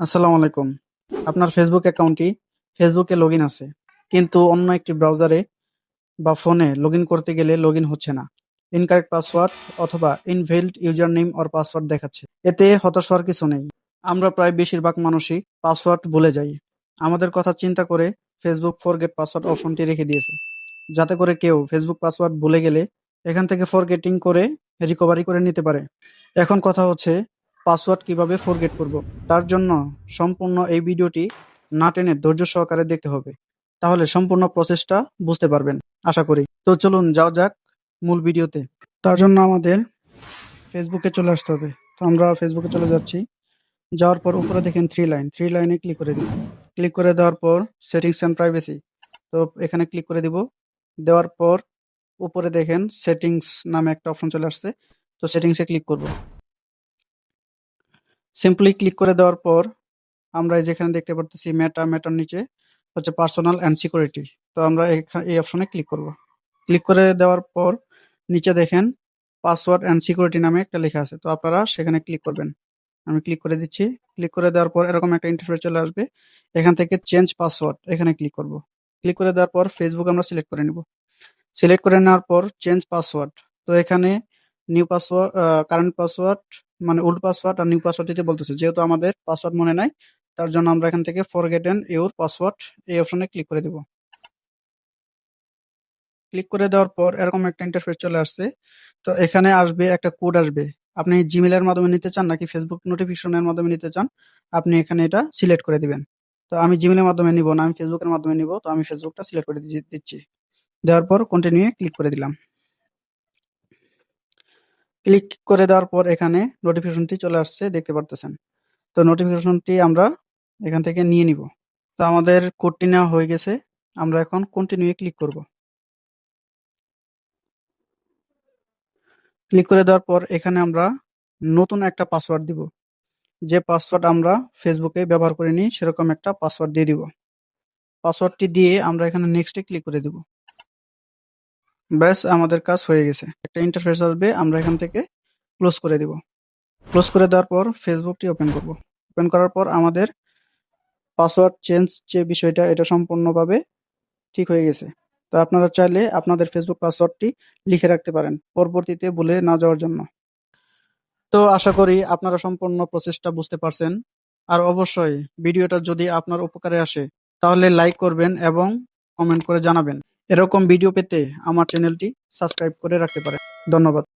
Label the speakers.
Speaker 1: আসসালামু আলাইকুম। আপনার ফেসবুক অ্যাকাউন্টটি ফেসবুকে লগ আছে। কিন্তু অন্য একটি ব্রাউজারে বা ফোনে লগ করতে গেলে লগ হচ্ছে না। ইনকারেক্ট পাসওয়ার্ড অথবা invalid user name or password দেখাচ্ছে। এতে হতাশ হওয়ার কিছু নেই। আমরা প্রায় বেশিরভাগ মানুষই পাসওয়ার্ড ভুলে যাই। আমাদের কথা চিন্তা করে ফেসবুক ফরগেট পাসওয়ার্ড অপশনটি রেখে দিয়েছে। যাতে করে কেউ ফেসবুক পাসওয়ার্ড ভুলে গেলে এখান থেকে ফরগেটিং করে রিকভারি করে নিতে পারে। এখন কথা হচ্ছে পাসওয়ার্ড কীভাবে ফরগেট করব, তার জন্য সম্পূর্ণ এই ভিডিওটি না টেনে ধৈর্য সহকারে দেখতে হবে। তাহলে সম্পূর্ণ প্রসেসটা বুঝতে পারবেন, আশা করি। তো চলুন যাও যাক মূল ভিডিওতে। তার জন্য আমাদের ফেসবুকে চলে আসতে হবে। তো আমরা ফেসবুকে চলে যাচ্ছি। যাওয়ার পর উপরে দেখেন থ্রি লাইন থ্রি লাইনে ক্লিক করে দিন ক্লিক করে দেওয়ার পর সেটিংস অ্যান্ড প্রাইভেসি তো এখানে ক্লিক করে দিব। দেওয়ার পর উপরে দেখেন সেটিংস নামে একটা অপশন চলে আসছে। তো সেটিংসে ক্লিক করব। সিম্পলি ক্লিক করে দেওয়ার পর আমরা যেখানে দেখতে পারতেছি মেটা মেটার নিচে হচ্ছে পার্সোনাল অ্যান্ড সিকিউরিটি তো আমরা এই অপশনে ক্লিক করব। ক্লিক করে দেওয়ার পর নিচে দেখেন পাসওয়ার্ড অ্যান্ড সিকিউরিটি নামে একটা লেখা আছে। তো আপনারা সেখানে ক্লিক করবেন। আমি ক্লিক করে দিচ্ছি। ক্লিক করে দেওয়ার পর এরকম একটা ইন্টারফেস চলে আসবে। এখান থেকে চেঞ্জ পাসওয়ার্ড এখানে ক্লিক করব। ক্লিক করে দেওয়ার পর ফেসবুক আমরা সিলেক্ট করে নিব। সিলেক্ট করে নেওয়ার পর চেঞ্জ পাসওয়ার্ড তো এখানে নিউ পাসওয়ার্ড কারেন্ট পাসওয়ার্ড মানে ওল্ড পাসওয়ার্ড আর নিউ পাসওয়ার্ড দিতে বলতেছে। যেহেতু আমাদের পাসওয়ার্ড মনে নাই, তার জন্য আমরা এখান থেকে ফরগেটেন ইউর পাসওয়ার্ড এই অপশনে ক্লিক করে দেব। ক্লিক করে দেওয়ার পর এরকম একটা ইন্টারফেস চলে আসছে। তো এখানে আসবে, একটা কোড আসবে। আপনি জিমেলের মাধ্যমে নিতে চান নাকি ফেসবুক নোটিফিকেশনের মাধ্যমে নিতে চান, আপনি এখানে এটা সিলেক্ট করে দিবেন। তো আমি জিমেলের মাধ্যমে নিব না, আমি ফেসবুকের মাধ্যমে নিব, তো আমি ফেসবুকটা সিলেক্ট করে দিচ্ছি। দেওয়ার পর কন্টিনিউ ক্লিক করে দিলাম। ক্লিক করে দেওয়ার পর এখানে নোটিফিকেশনটি চলে আসছে, দেখতে পারতেছেন। তো নোটিফিকেশনটি আমরা এখান থেকে নিয়ে নিব। তো আমাদের কোডটি নেওয়া হয়ে গেছে, আমরা এখন কন্টিনিউ ক্লিক করব। ক্লিক করে দেওয়ার পর এখানে আমরা নতুন একটা পাসওয়ার্ড দিব। যে পাসওয়ার্ড আমরা ফেসবুকে ব্যবহার করিনি, সেরকম একটা পাসওয়ার্ড দিয়ে দিব। পাসওয়ার্ডটি দিয়ে আমরা এখানে নেক্সটে ক্লিক করে দিব। ব্যাস, আমাদের কাজ হয়ে গেছে। একটা ইন্টারফেস আসবে, আমরা এখান থেকে ক্লোজ করে দিব। ক্লোজ করে দেওয়ার পর ফেসবুকটি ওপেন করব। ওপেন করার পর আমাদের পাসওয়ার্ড চেঞ্জ যে বিষয়টা, এটা সম্পূর্ণভাবে ঠিক হয়ে গেছে। তো আপনারা চাইলে আপনাদের ফেসবুক পাসওয়ার্ডটি লিখে রাখতে পারেন, পরবর্তীতে ভুলে না যাওয়ার জন্য। তো আশা করি আপনারা সম্পূর্ণ প্রসেসটা বুঝতে পারছেন। আর অবশ্যই ভিডিওটা যদি আপনার উপকারে আসে, তাহলে লাইক করবেন এবং কমেন্ট করে জানাবেন। এরকম ভিডিও পেতে আমার চ্যানেলটি সাবস্ক্রাইব করে রাখতে পারেন। ধন্যবাদ।